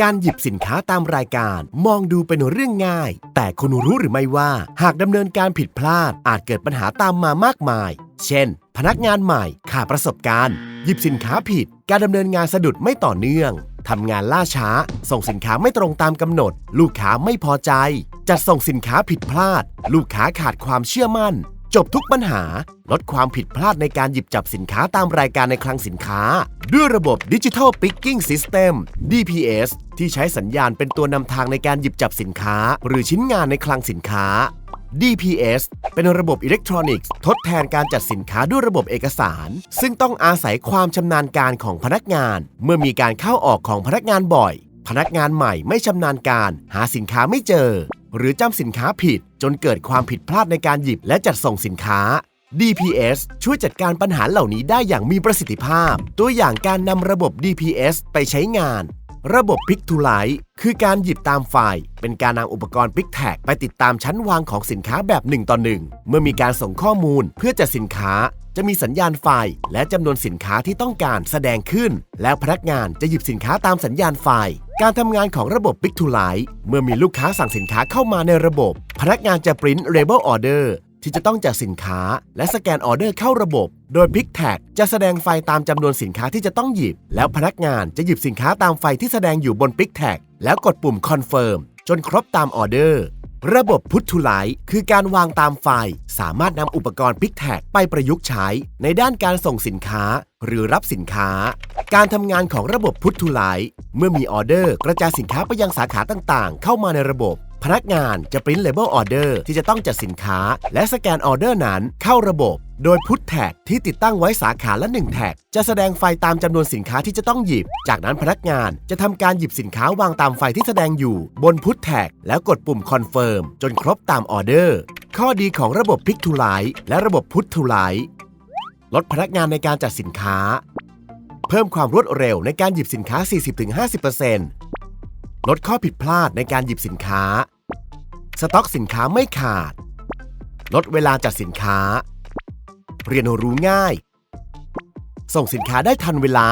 การหยิบสินค้าตามรายการมองดูเป็นเรื่องง่าย แต่คุณรู้หรือไม่ว่า หากดำเนินการผิดพลาดอาจเกิดปัญหาตามมามากมาย เช่น พนักงานใหม่ขาดประสบการณ์ หยิบสินค้าผิด การดำเนินงานสะดุดไม่ต่อเนื่องทำงานล่าช้า ส่งสินค้าไม่ตรงตามกำหนด ลูกค้าไม่พอใจ จัดส่งสินค้าผิดพลาด ลูกค้าขาดความเชื่อมั่น จบทุกปัญหา ลดความผิดพลาดในการหยิบจับสินค้าตามรายการในคลังสินค้า ด้วยระบบ Digital Picking System DPS ที่ใช้สัญญาณเป็นตัวนำทางในการหยิบจับสินค้า หรือชิ้นงานในคลังสินค้า DPS เป็นระบบอิเล็กทรอนิกส์ ทดแทนการจัดสินค้าด้วยระบบเอกสาร ซึ่งต้องอาศัยความชำนาญการของพนักงาน เมื่อมีการเข้าออกของพนักงานบ่อย พนักงานใหม่ไม่ชำนาญการ หาสินค้าไม่เจอ หรือจำสินค้าผิด จนเกิดความผิดพลาดในการหยิบและจัดส่งสินค้า DPS ช่วยจัดการปัญหาเหล่านี้ได้อย่างมีประสิทธิภาพ ตัวอย่างการนำระบบ DPS ไปใช้งาน ระบบ Pick to Light คือการหยิบตามไฟล์ เป็นการนำอุปกรณ์ Pick Tag ไปติดตามชั้นวางของสินค้าแบบ1ต่อ1เมื่อมีการส่งข้อมูลเพื่อจัดสินค้า จะมีสัญญาณไฟล์ และจำนวนสินค้าที่ต้องการแสดงขึ้น แล้วพนักงานจะหยิบสินค้าตามสัญญาณไฟล์ การทำงานของระบบ Pick to Light เมื่อมีลูกค้าสั่งสินค้าเข้ามาในระบบ พนักงานจะปริ้น Label Order ที่จะต้องจัดสินค้า และสแกนออเดอร์เข้าระบบ โดย Pick Tag จะแสดงไฟตามจำนวนสินค้าที่จะต้องหยิบ แล้วพนักงานจะหยิบสินค้าตามไฟที่แสดงอยู่บน Pick Tag แล้วกดปุ่ม Confirm จนครบตามออเดอร์ ระบบ Put to Light คือการวางตามไฟ สามารถนำอุปกรณ์ Pick Tag ไปประยุกต์ใช้ ในด้านการส่งสินค้า หรือรับสินค้า การทำงานของระบบ Put to Light เมื่อมีออเดอร์กระจายสินค้าไปยังสาขาต่างๆ เข้ามาในระบบ พนักงานจะปริ้น Label Order ที่จะต้องจัดสินค้า และสแกนออเดอร์นั้นเข้าระบบ โดยพุทแท็กที่ติดตั้งไว้สาขาละ1แท็กจะแสดงไฟตามจำนวนสินค้าที่จะต้องหยิบ จากนั้นพนักงานจะทำการหยิบสินค้าวางตามไฟที่แสดงอยู่ บนพุทแท็กแล้วกดปุ่มคอนเฟิร์มจนครบตามออเดอร์ข้อดีของระบบ Pick to Light และระบบ Put to Light ลดพนักงานในการจัดสินค้า เพิ่มความรวดเร็วในการหยิบสินค้า 40-50%ลดข้อผิดพลาดในการหยิบสินค้า สต็อกสินค้าไม่ขาด ลดเวลาจัดสินค้า เรียนรู้ง่าย ส่งสินค้าได้ทันเวลา